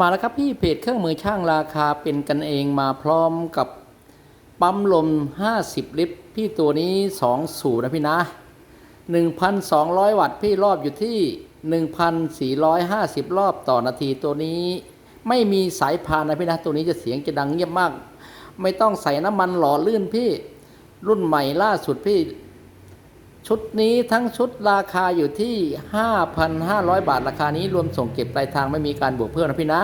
มาแล้วครับพี่เพจเครื่องมือช่างราคาเป็นกันเองมาพร้อมกับปั๊มลม 50 ลิตร พี่ตัวนี้ 2 สูบนะพี่นะ 1,200 วัตต์พี่รอบอยู่ที่ 1,450 รอบต่อนาทีตัวนี้ไม่มีสายพานนะพี่นะ ตัวนี้จะเสียงจะดังเงียบมาก ไม่ต้องใส่น้ำมันหล่อลื่นพี่ รุ่นใหม่ล่าสุดพี่ ชุดนี้ทั้งชุดราคาอยู่ที่ 5,500 บาทราคานี้รวมส่งเก็บปลายทางไม่มีการบวกเพิ่มนะพี่นะ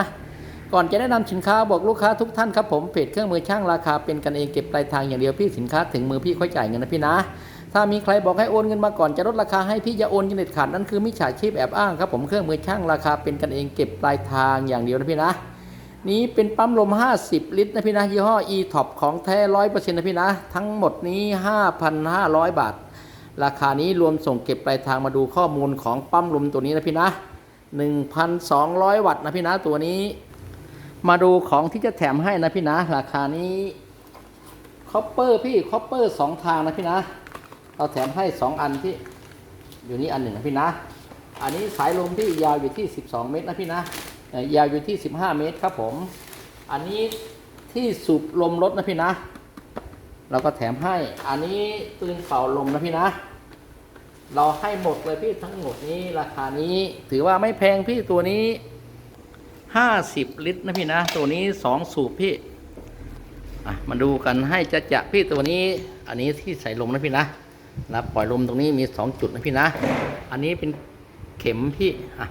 ก่อนจะแนะนำสินค้าบอกลูกค้าทุกท่านครับผมเพจเครื่องมือช่างราคาเป็นกันเองเก็บปลายทางอย่างเดียวพี่สินค้าถึงมือพี่ค่อยจ่ายเงินนะพี่นะ ถ้ามีใครบอกให้โอนเงินมาก่อนจะลดราคาให้พี่อย่าโอนยินเด็ดขาดนั่นคือมิจฉาชีพแอบอ้างครับผมเครื่องมือช่างราคาเป็นกันเองเก็บปลายทางอย่างเดียวนะพี่นะนี้เป็นปั๊มลม 50 ลิตรนะพี่นะยี่ห้อ e-top ของแท้ร้อยเปอร์เซ็นต์นะพี่นะ ทั้งหมดนี้ 5,500 บาท ราคานี้รวมส่งเก็บปลายทางมาดูข้อมูลของปั๊มลมตัวนี้นะพี่นะ 1,200 วัตต์นะพี่นะตัวนี้ มาดูของที่จะแถมให้นะพี่นะ ราคานี้คอปเปอร์พี่คอปเปอร์สองทางนะพี่นะ เราแถมให้ 2 อันที่อยู่นี่อันหนึ่งนะพี่นะ อันนี้สายลมที่ยาวอยู่ที่ 12 เมตรนะพี่นะยาวอยู่ที่ 15 เมตรครับผม อันนี้ที่สูบลมรถนะพี่นะ เราก็แถมให้ อันนี้ปืนเป่าลมนะพี่นะ เราให้หมดเลยพี่ทั้งหมดนี้ราคานี้ ถือว่าไม่แพงพี่ตัวนี้50ลิตรนะพี่นะ ตัวนี้2สูบพี่อะมาดูกันให้จะจะพี่ตัวนี้ อันนี้ที่ใส่ลมนะพี่นะนะปล่อยลมตรงนี้มี2จุดนะพี่นะ อันนี้เป็นเข็มพี่อะ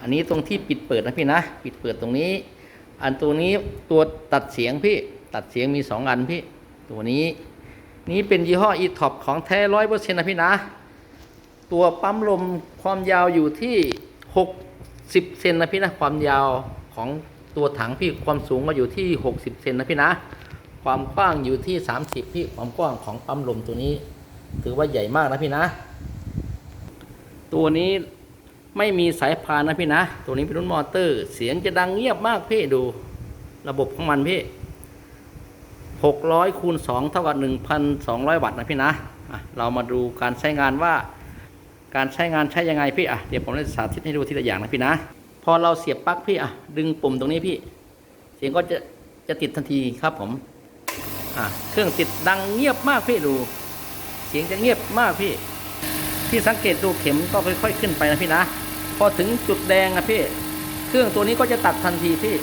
อันนี้ตรงที่ปิดเปิดนะพี่นะ ปิดเปิดตรงนี้ อันตัวนี้ตัวตัดเสียงพี่ ตัดเสียงมี2อันพี่ ตัวนี้ นี้เป็นยี่ห้อ e-top ของแท้ร้อยเปอร์เซ็นต์นะพี่นะ ตัวปั๊มลมความยาวอยู่ที่60เซนนะพี่นะความยาวของตัวถังพี่ความสูงก็อยู่ที่ 60 เซนนะพี่นะ ความกว้างอยู่ที่ 30 พี่ความกว้างของปั๊มลมตัวนี้ ถือว่าใหญ่มากนะพี่นะ ตัวนี้ไม่มีสายพานนะพี่นะ ตัวนี้เป็นรุ่นมอเตอร์ เสียงจะดังเงียบมากพี่ดู ระบบของมันพี่ 600คูณ2เท่ากับ1,200 วัตต์นะพี่นะะเรามาดูการใช้งานว่า การใช้งานใช้ยังไงพี่อะเดี๋ยวผมจะสาธิตให้ดูทีละอย่างนะพี่นะ พอเราเสียบปลั๊กพี่อะดึงปุ่มตรงนี้พี่ เสียงก็จะจะติดทันทีครับผมอะเครื่องติดดังเงียบมากพี่ดู เสียงจะเงียบมากพี่ พี่สังเกตดูเข็มก็ค่อยๆขึ้นไปนะพี่นะ พอถึงจุดแดงนะพี่ เครื่องตัวนี้ก็จะตัดทันทีพี่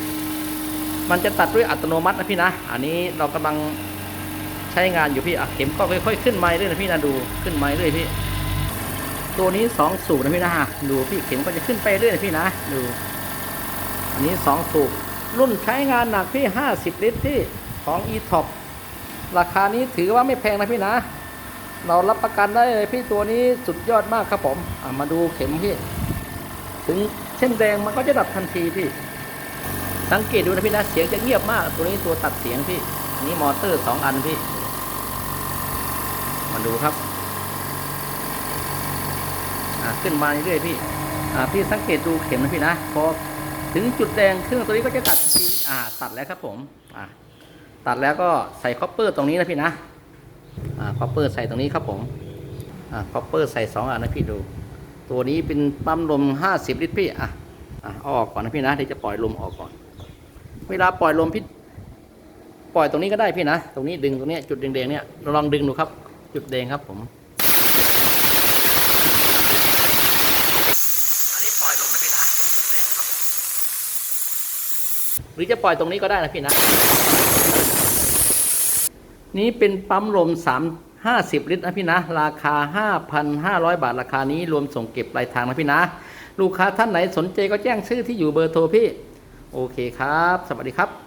มันจะตัดด้วยอัตโนมัตินะพี่นะ อันนี้เรากำลังใช้งานอยู่พี่อะเข็มก็ค่อยๆขึ้นมาเรื่อยนะพี่นะดูขึ้นมาเรื่อยพี่ ตัวนี้สองสูบนะพี่นะฮะดูพี่เข็มก็จะขึ้นไปเรื่อยนะพี่นะดู อันนี้สองสูบรุ่นใช้งานหนักพี่ห้าสิบลิตรพี่ของ e-top ราคานี้ถือว่าไม่แพงนะพี่นะ เรารับประกันได้เลยพี่ตัวนี้สุดยอดมากครับผมอะมาดูเข็มพี่ ถึงเช่นแดงมันก็จะดับทันทีพี่ สังเกตดูนะพี่นะเสียงจะเงียบมาก ตัวนี้ตัวตัดเสียงพี่นนี้มอเตอร์สองอันพี่ มาดูครับอ่าขึ้นมาเรื่อยๆพี่อ่าพี่สังเกตดูเข็มนะพี่นะพอถึงจุดแดงเครื่องตัวนี้ก็จะตัดทีอ่า ตัดแล้วครับผมอ่าตัดแล้วก็ใส่คอปเปอร์ตรงนี้นะพี่นะอ่าคอปเปอร์ใส่ตรงนี้ครับผมอ่าคอปเปอร์ใส่สองอันนะพี่ดู ตัวนี้เป็นปั๊มลม50ลิตรพี่อะอะเอาออกก่อนนะพี่นะเดี๋ยวจะปล่อยลมออกก่อน เวลาปล่อยลมพี่ปล่อยตรงนี้ก็ได้พี่นะ ตรงนี้ดึงตรงเนี้ยจุดแดงๆเนี่ยเราลองดึงดูครับจุดแดงครับผมอันนี้ปล่อยลมนะพี่นะจุดแดงครับผมหรือจะปล่อยตรงนี้ก็ได้นะพี่นะ นี้เป็นปั๊มลม 3 50 ลิตรนะพี่นะ ราคา 5,500 บาทราคานี้รวมส่งเก็บปลายทางนะพี่นะ ลูกค้าท่านไหนสนใจก็แจ้งชื่อที่อยู่เบอร์โทรพี่ โอเคครับ สวัสดีครับ